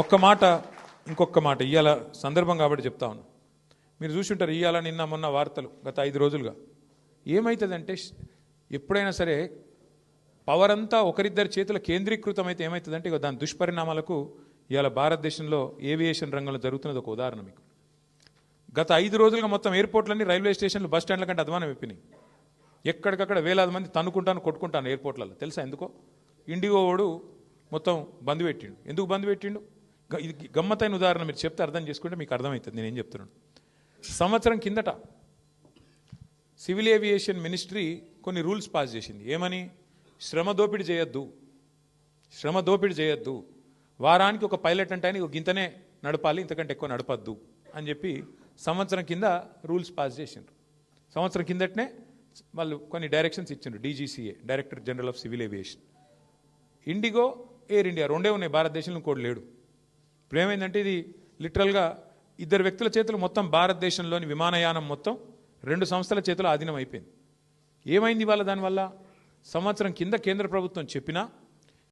ఒక్క మాట ఇంకొక మాట ఇవాళ సందర్భం కాబట్టి చెప్తా ఉన్నాను మీరు చూసుంటారు ఇవాళ నిన్న మొన్న వార్తలు గత ఐదు రోజులుగా. ఏమవుతుందంటే ఎప్పుడైనా సరే పవర్ అంతా ఒకరిద్దరి చేతుల కేంద్రీకృతం అయితే ఏమవుతుందంటే ఇక దాని దుష్పరిణామాలకు ఇవాళ భారతదేశంలో ఏవియేషన్ రంగంలో జరుగుతున్నది ఒక ఉదాహరణ మీకు. గత ఐదు రోజులుగా మొత్తం ఎయిర్పోర్ట్లన్నీ రైల్వే స్టేషన్లు బస్ స్టాండ్ల కంటే అధ్వానం అయిపోయినాయి. ఎక్కడికక్కడ వేలాది మంది తన్నుకుంటాను కొట్టుకుంటాను ఎయిర్పోర్ట్లలో తెలుసా ఎందుకో? ఇండిగో వాడు మొత్తం బంద్ పెట్టిండు. ఎందుకు బంద్ పెట్టిండు? ఇది గమ్మతైన ఉదాహరణ మీరు చెప్తే అర్థం చేసుకుంటే మీకు అర్థమవుతుంది. నేనేం చెప్తున్నాను? సంవత్సరం కిందట సివిల్ ఏవియేషన్ మినిస్ట్రీ కొన్ని రూల్స్ పాస్ చేసింది. ఏమని? శ్రమ దోపిడీ చేయొద్దు. శ్రమ దోపిడీ చేయొద్దు. వారానికి ఒక పైలట్ అంటే ఆయన గింతనే నడపాలి ఇంతకంటే ఎక్కువ నడపద్దు అని చెప్పి సంవత్సరం కింద రూల్స్ పాస్ చేసిండ్రు. సంవత్సరం కిందటనే వాళ్ళు కొన్ని డైరెక్షన్స్ ఇచ్చిండ్రు DGCA director general of civil aviation. IndiGo Air India రెండే ఉన్నాయి. భారతదేశంలో ఇంకోటి లేడు. ఇప్పుడు ఏమైందంటే ఇది లిటరల్గా ఇద్దరు వ్యక్తుల చేతులు మొత్తం భారతదేశంలోని విమానయానం మొత్తం రెండు సంస్థల చేతులు ఆధీనం అయిపోయింది. ఏమైంది వాళ్ళ దానివల్ల? సంవత్సరం కింద కేంద్ర ప్రభుత్వం చెప్పినా